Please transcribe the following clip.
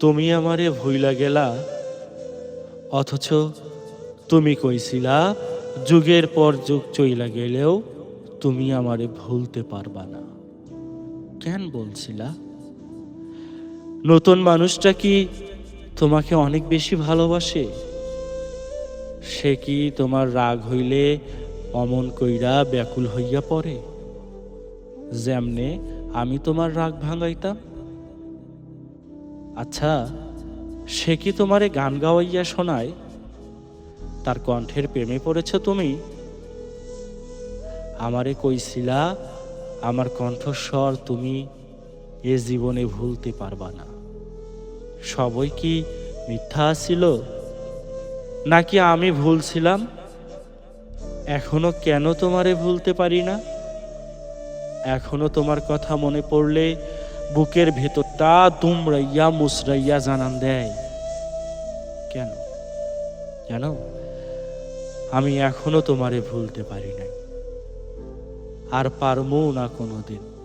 তুমি আমারে ভুইলা গেলা? অথচ তুমি কইছিলা, যুগের পর যুগ চইলা গেলেও তুমি আমারে ভুলতে পারবা না। কেন বলছিলা? নতুন মানুষটা কি তোমাকে অনেক বেশি ভালোবাসে? সে কি তোমার রাগ হইলে অমন কইরা ব্যাকুল হইয়া পড়ে? যেমনে আমি তোমার রাগ ভাঙাইতাম আচ্ছা সে কি তোমারে গান গাওয়াইয়া শোনায়? তার কণ্ঠের প্রেমে পড়েছ তুমি? আমারে কইছিলা, আমার কণ্ঠস্বর তুমি এ জীবনে ভুলতে পারবা না। সবই কি মিথ্যা ছিল নাকি আমি ভুলছিলাম এখনও কেন তোমারে ভুলতে পারি না? এখনও তোমার কথা মনে পড়লে বুকের ভেতরটা দুমরাইয়া মুসরাইয়া জানান দেয়। কেন? কেন? আমি এখনও তোমারে ভুলতে পারি নাই। আর পারমও না কোনোদিন।